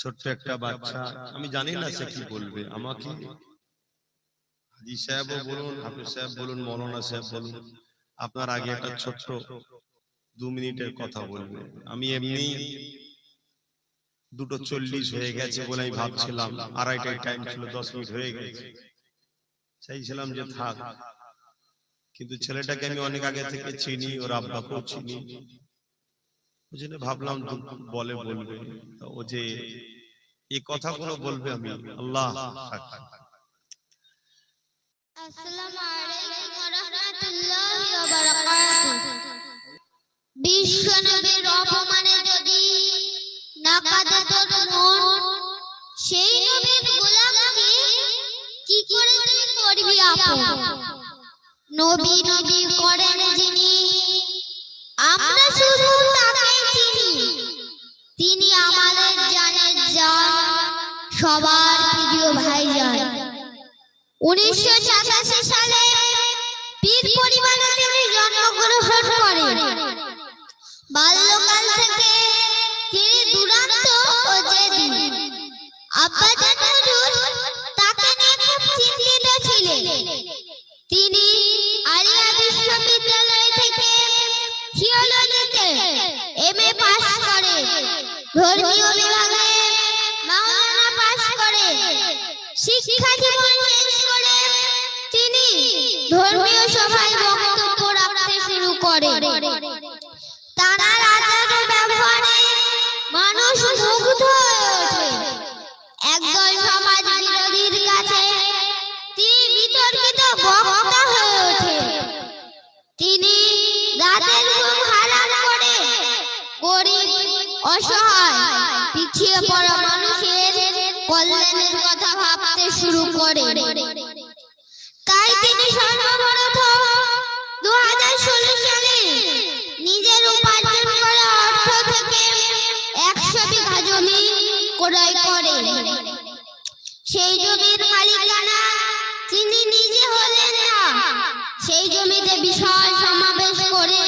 ছোট্ট একটা বাচ্চা। আমি জানি না সে কি বলবে আমাকে। হাজি সাহেবও বলুন হাফিজ সাহেব বলুন মৌলানা সাহেব বলুন। আপনার আগে একটা ছোট্ট দু মিনিটের কথা বলবে। আমি এমনি দুটো চল্লিশ হয়ে গেছে বলে আমি ভাবছিলাম। আড়াইটায় টাইম ছিল দশ মিনিট হয়ে গেছে। চাইছিলাম যে থাক। কিন্তু ছেলেটাকে আমি অনেক আগে থেকে চিনি ওর আব্বাকেও চিনি। ওই জন্য ভাবলাম বলে বলবে। ও যে এই কথাগুলো বলবে আমি আল্লাহ সাক্ষী। আসসালামু আলাইকুম ওয়া রাহমাতুল্লাহি। ওয়া বারাকাতুহু বিশ্ব অপমানে যদি না কাঁদে তোর মন সেই নবীর গোলামকে কি? করে তুই করবি আপন? নবী নবী করেন যিনি। আমরা শুধু তাকে তিনি আমাদের জানের জান, সবার প্রিয় ভাইজান। উনিশশো সাতাশি সালে পীর পরিবারে তিনি জন্মগ্রহণ করেন। বাল্যকাল থেকে তিনি দুরান্ত ও জেদি। আব্বাজান হুজুর তাকে নিয়ে খুব চিন্তিত ছিলেন। তিনি আলিয়া বিশ্ববিদ্যালয় থেকে থিওলজিতে ধর্মীয় বিভাগে মাওলানা পাস করেন শিক্ষা জীবন শেষ করে তিনি ধর্মীয় সভায় বক্তব্য রাখতে শুরু করে। তারা আচার ব্যবহারে মানুষ মুগ্ধ হয়ে ওঠে একদল সমাজ বিরোধীর কাছে তিনি বিতর্কিত বক্তা হয়ে ওঠে তিনি রাতের ঘুম হারাম করে গরিব অসহায় পিছিয়ে পড়া মানুষের কল্যাণের কথা ভাবতে শুরু করে। তাই তিনি সর্বপ্রথম দু হাজার ষোলো সালে নিজের উপার্জন করা অর্থ থেকে একশো বিঘা জমি ক্রয় করে। সেই জমির মালিকানা তিনি নিজে হলেন না। সেই জমিতে বিশাল সমাবেশ করে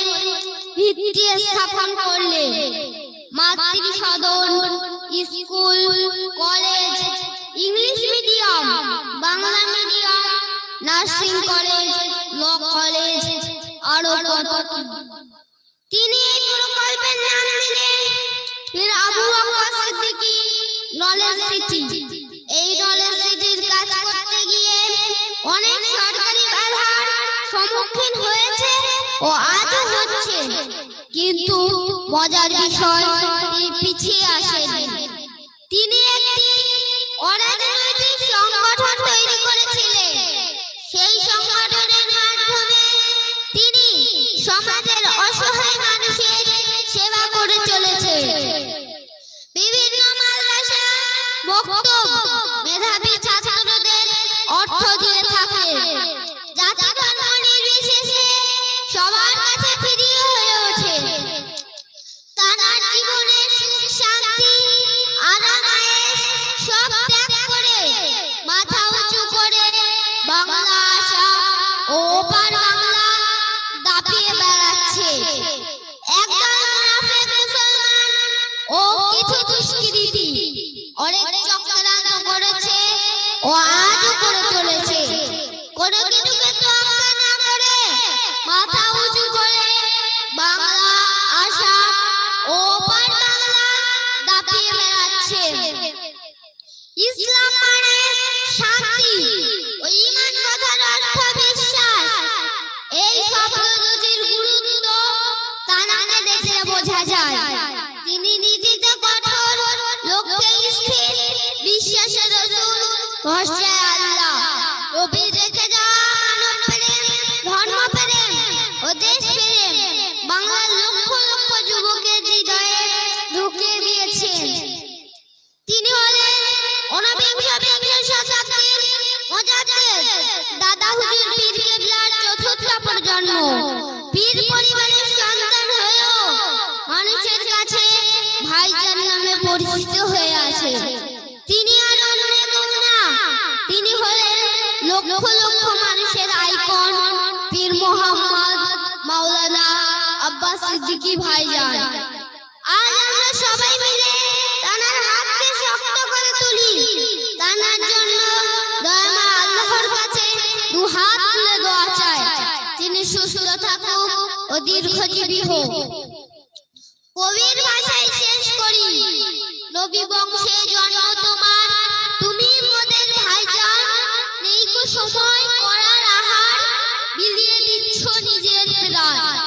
ভিত্তি স্থাপন করলেন। মাতৃ সদন school, college, English medium, Bangla medium, nursing college, law college আরও কত তিনি এই প্রকল্পের নাম দিলেন ফির আবু নলেজ সিটি। এই নলেজ সিটির কাজ করতে গিয়ে অনেক সরকারি বাধার সম্মুখীন হয়েছে ও আজও হচ্ছে। কিন্তু মজার বিষয় পিছিয়ে আসেনি তিনি একটি অরাজনৈতিক সংগঠন তৈরি করেছিলেন। সেই সংগঠনের মাধ্যমে তিনি সমাজের অসহায় মানুষের সেবা করে চলেছে বিভিন্ন মাদ্রাসা মেধাবী অনেক চক্রান্ত করেছে ও আজও করে চলেছে। কোনো কিছুকে তোয়াক্কা না করে মাথা উঁচু করে বাংলা আশা ও ওপার বাংলা দাপিয়ে বেড়াচ্ছে। ইসলাম মানে শান্তি। ও ঈমান কথার অর্থ বিশ্বাস। এই শব্দ দুটির গুরুত্ব তানাকে দেখলে বোঝা যায়। তিনি নীতিতে কঠোর ভরসায় আল্লাহ। বাংলার লক্ষ লক্ষ যুবকের হৃদয়ে ঢুকিয়ে দিয়েছেন তিনি হলেন ঊনবিংশ বিংশ চতুর্থ প্রজন্ম। মানুষের কাছে ভাইজান নামে পরিচিত হয়ে আছে। তিনি আর লক্ষ লক্ষ মানুষের আইকন পীর মোহাম্মদ মাওলানা আব্বাস সিদ্দিকী ভাইজান। আজ আমরা সবাই মিলে তানার হাতকে শক্ত করে তুলি। তানার জন্য দয়ামা আল্লাহর কাছে দু হাত তুলে দোয়া চায় তিনি সুস্থ থাকুক ও দীর্ঘজীবী হোক। কবির ভাষায় শেষ করি। নবী বংশে জন্ম তোমার সময় করার আহার বিলিয়ে দিচ্ছ নিজের প্রাণ।